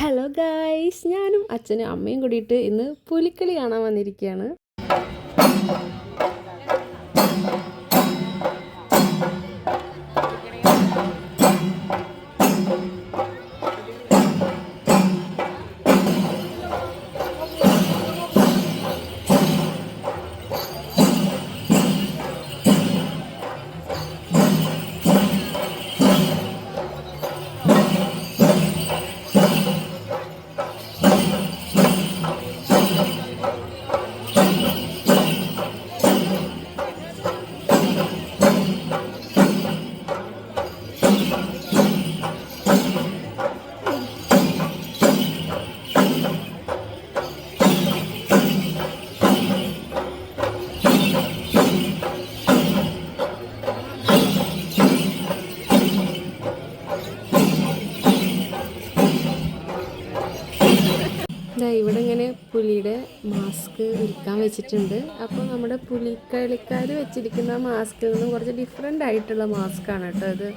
Hello guys ഞാനും അച്ഛനും അമ്മയും കൂടിയിട്ട് ഇന്ന് പുലിക്കളി കാണാൻ വന്നിരിക്കുകയാണ്. വിൽക്കാൻ വെച്ചിട്ടുണ്ട്. അപ്പോൾ നമ്മുടെ പുലിക്കളിക്കാർ വെച്ചിരിക്കുന്ന മാസ്കിൽ കുറച്ച് ഡിഫറെന്റ് ആയിട്ടുള്ള മാസ്ക് ആണ് കേട്ടോ ഇത്.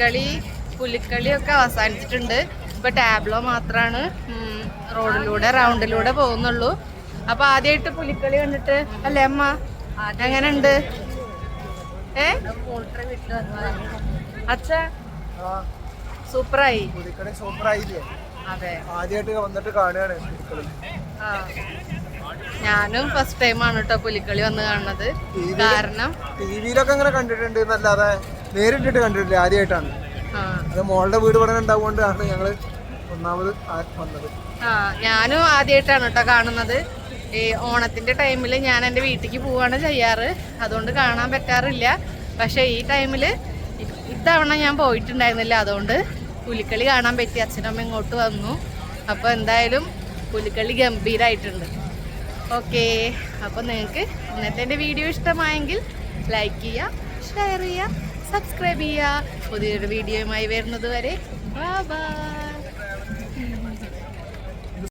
അതുകൊണ്ട് പുലിക്കളി ഒക്കെ അവസാനിച്ചിട്ടുണ്ട്. ഇപ്പൊ ടാബ്ലോ മാത്രമാണ് റോഡിലൂടെ റൗണ്ടിലൂടെ പോകുന്നുള്ളൂ. അപ്പൊ ആദ്യമായിട്ട് പുലിക്കളി കണ്ടിട്ട് അല്ലേ അമ്മ? എങ്ങനെയുണ്ട്? ഏ? അച്ഛ? സൂപ്പറായി. അതെ. ആദ്യമായിട്ട് വന്നിട്ട് കാണുകയാണ് ഞാനും ഫസ്റ്റ് ടൈമാണ് കേട്ടോ പുലിക്കളി വന്ന് കാണുന്നത്. കാരണം ടിവിയിലൊക്കെ ഇങ്ങനെ കണ്ടിട്ടുണ്ട് എന്നല്ലാതെ നേരിട്ടിട്ട് കണ്ടിട്ടില്ല ആദ്യമായിട്ടാണ് അത് മോളുടെ വീട് പഠനം ഉണ്ടാവുകൊണ്ടാണ് ഞങ്ങൾ ഒന്നാമത് വന്നത്. ഞാനും ആദ്യമായിട്ടാണ് കേട്ടോ കാണുന്നത്. ഈ ഓണത്തിന്റെ ടൈമിൽ ഞാൻ എന്റെ വീട്ടിലേക്ക് പോവാണ് ചെയ്യാറ്. അതുകൊണ്ട് കാണാൻ പറ്റാറില്ല. പക്ഷെ ഈ ടൈമിൽ ഇത്തവണ ഞാൻ പോയിട്ടുണ്ടായിരുന്നില്ല. അതുകൊണ്ട് പുലിക്കളി കാണാൻ പറ്റി. അച്ഛനമ്മ ഇങ്ങോട്ട് വന്നു. അപ്പോൾ എന്തായാലും പുലിക്കളി ഗംഭീരമായിട്ടുണ്ട് ഓക്കെ. അപ്പോൾ നിങ്ങൾക്ക് ഇന്നത്തെ എന്റെ വീഡിയോ ഇഷ്ടമായെങ്കിൽ ലൈക്ക് ചെയ്യുക ഷെയർ ചെയ്യുക. സബ്സ്ക്രൈബ് ചെയ്യുക. പുതിയൊരു വീഡിയോയുമായി വരുന്നത് വരെ ബൈ